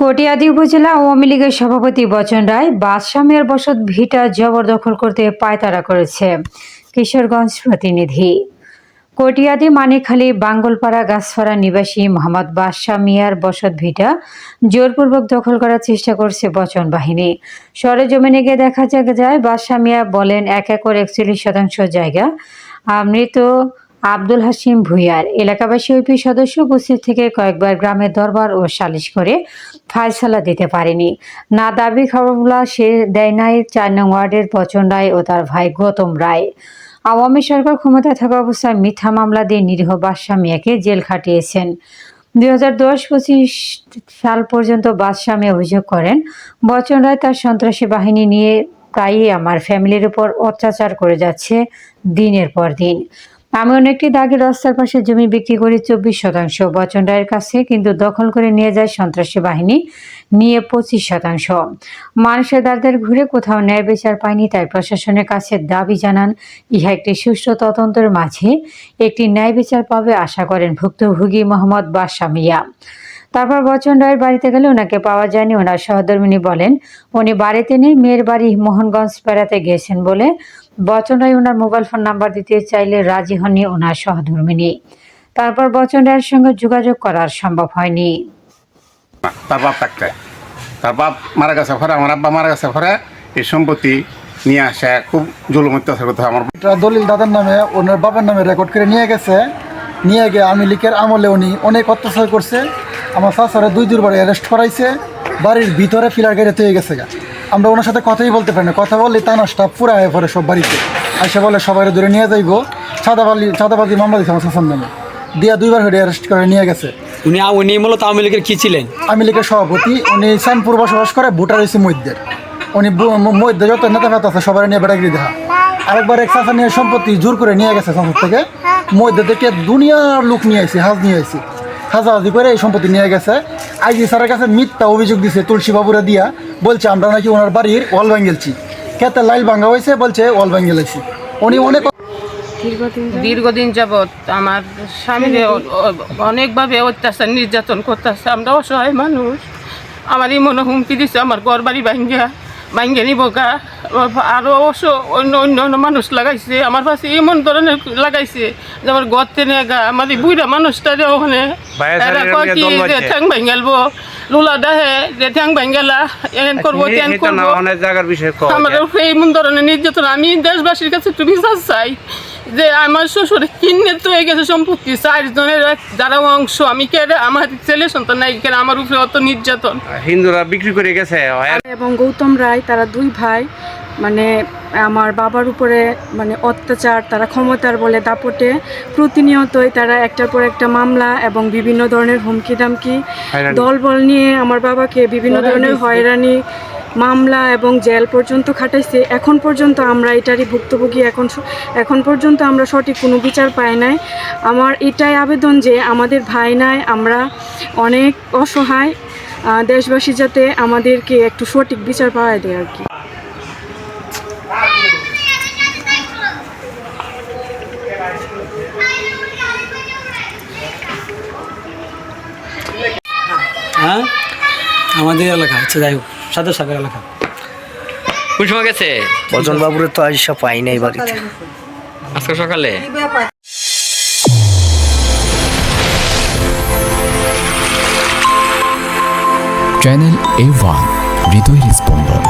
কটিয়াদি উপজেলা আওয়ামী লীগের সভাপতি বচন রায় বাদশাহ মিয়ার বসত ভিটা জবরদখল করতে পায়তারা করেছে। কিশোরগঞ্জ প্রতিনিধি। কটিয়াদি, মানিকখালী, বাঙ্গলপাড়া, গাছপাড়া নিবাসী মোহাম্মদ বাদশাহ মিয়ার বসত ভিটা জোরপূর্বক দখল করার চেষ্টা করছে বচন বাহিনী। সরেজমিনে গিয়ে দেখা যায় বাদশাহ মিয়া বলেন, এক একর একচল্লিশ শতাংশ জায়গা। মৃত আব্দুল হাসিম ভুইয়ার এলাকাবাসী ওইপি সদস্য উপস্থিত থেকে কয়েকবার গ্রামের দরবার ও সালিশ করে ফায়সালা দিতে পারেনি। না দাবি খবরগুলা সে দেয় নাই, চার নং ওয়ার্ডের বচন রায় ও তার ভাই গৌতম রায়। আওয়ামী সরকার ক্ষমতায় থাকা অবস্থায় মিথ্যা মামলা দিয়ে নিরীহ বাদশাহ মিয়াকে জেল খাটিয়েছেন। দুই হাজার দশ পঁচিশ সাল পর্যন্ত বাদশাহ মিয়া অভিযোগ করেন, বচন রায় তার সন্ত্রাসী বাহিনী নিয়ে প্রায়ই আমার ফ্যামিলির উপর অত্যাচার করে যাচ্ছে দিনের পর দিন। আমি অনেকটি দাগি রাস্তার পাশে জমি বিক্রি করি চব্বিশ শতাংশ। বচন রায়ের কাছে কিন্তু দখল করে নিয়ে যায় সন্ত্রাসী বাহিনী, নিয়ে পঁচিশ শতাংশ। মানুষের দ্বারদের ঘুরে কোথাও ন্যায় বিচার পায়নি, তাই প্রশাসনের কাছে দাবি জানান, ইহা একটি সুষ্ঠু তদন্তের মাঝে একটি ন্যায় বিচার পাবে আশা করেন ভুক্তভোগী মোহাম্মদ বাদশা মিয়া। তারপর বচন রায়ের বাড়িতে গেলে ওনাকে পাওয়া যায়নি, ওনার সহধর্মিনী বলেন, উনি বাড়িতে নেই, মেয়ের বাড়ি মোহনগঞ্জ বেড়াতে গিয়েছেন বলে বচন রায় ওনার মোবাইল ফোন নাম্বার দিতে চাইলে রাজি হননি ওনার সহধর্মিনী। তারপর বচন রায়ের সঙ্গে যোগাযোগ করার সম্ভব হয়নি। তার বাপ থাকতে। তার বাপ মারা গেছে ঘরে আমার আব্বা মারা গেছে ঘরে এই সম্পত্তি নিয়ে আসে খুব জুলুম অত্যাচার করতে আমার এটা দলিল দাদার নামে ওনার বাবার নামে রেকর্ড করে নিয়ে গেছে। নিয়ে গিয়ে আমি লিখের আমলে উনি অনেক অত্যাচার করছে। আমার শাশুড়ে দুই দুবার অ্যারেস্ট করাইছে বাড়ির ভিতরে ফিলার গাড়ি হয়ে গেছে গা। আমরা ওনার সাথে কথাই বলতে পারি না। কথা বললে তানা স্টাফ পুরা হয়ে পড়ে সব বাড়িতে। এসে বলে সবাই ধরে নিয়ে যাইবো। সাদাবালি সাদাবাদি মামলা দিচ্ছে আমার শাসন নামে। দিয়া দুইবার হয়ে অ্যারেস্ট করে নিয়ে গেছে। উনি উনি মূলত আওয়ামী লীগের কি ছিলেন? আমি লিখের সভাপতি উনি শ্যামপুর বসবাস করে ভোটার হয়েছে মধ্যের উনি মধ্যে যত নেতা ফেতা আছে সবাই নিয়ে বেড়াগিরি দেখা আরেকবার এক চাষা নিয়ে সম্পত্তি জোর করে নিয়ে গেছে সংসদ থেকে। মধ্যে থেকে দুনিয়ার লোক নিয়ে আইছি হাজ নিয়ে আইছি। হাজাহাজি করে এই সম্পত্তি নিয়ে গেছে। আইজি স্যারের কাছে মিথ্যা অভিযোগ দিছে তুলসী বাবুরা দিয়া। বলছে, আমরা নাকি ওনার বাড়ির ওয়াল ভাঙ্গেলছি খেতে লাইল ভাঙ্গা হয়েছে, বলছে, ওয়াল ভাঙ্গেলাইছি উনি অনেক দীর্ঘদিন যাবৎ আমার স্বামীর অনেকভাবে অত্যাচার, নির্যাতন করতেছে। আমরা অসহায় মানুষ। আমারই মনে হুমকি দিচ্ছে আমার ঘর বাড়ি ভাঙ্গা ভাঙ্গে নিব গা। আরও অবশ্য অন্য অন্য অন্য মানুষ লাগাইছে। আমার পাশে এমন ধরনের লাগাইছে যে আমার ঘর তেনে গা। আমার এই বুড়া মানুষটা ওখানে এরা কয় কি যে ঠ্যাং ভাঙ্গালবো লুলা দেহে যে ঠ্যাং ভাঙ্গালা এন করব তেন করব। জায়গার বিষয় আমার এই ধরনের নির্যাতন আমি দেশবাসীর কাছে তুমি চাই। যে আমার শ্বশুর কিনে তো হয়ে গেছে সম্পত্তি চারজনের এক যারা অংশ আমি কে আমার ছেলে সন্তান নাই কেন? আমার উপরে অত নির্যাতন। হিন্দুরা বিক্রি করে গেছে এবং গৌতম রায় তারা দুই ভাই মানে আমার বাবার উপরে মানে অত্যাচার তারা ক্ষমতার বলে দাপটে। প্রতিনিয়তই তারা একটার পর একটা মামলা এবং বিভিন্ন ধরনের হুমকি দামকি। দলবল নিয়ে আমার বাবাকে বিভিন্ন ধরনের হয়রানি মামলা এবং জেল পর্যন্ত খাটাইছে। এখন পর্যন্ত আমরা এটারই ভুক্তভোগী। এখন এখন পর্যন্ত আমরা সঠিক কোনো বিচার পাই নাই। আমার এটাই আবেদন যে আমাদের ভাই নাই, আমরা অনেক অসহায় দেশবাসী যাতে আমাদেরকে একটু সঠিক বিচার পাওয়া দেয় আর কি। হ্যাঁ আমাদের এলাকা আচ্ছা যাই হোক। সাদর সাগর এলাকা। কোন সময় গেছে? বজন বাবুর তো আজ সব পাই নাই বাড়িতে। আজকে সকালে? চ্যানেল এ ওয়ান হৃদয় স্পন্দন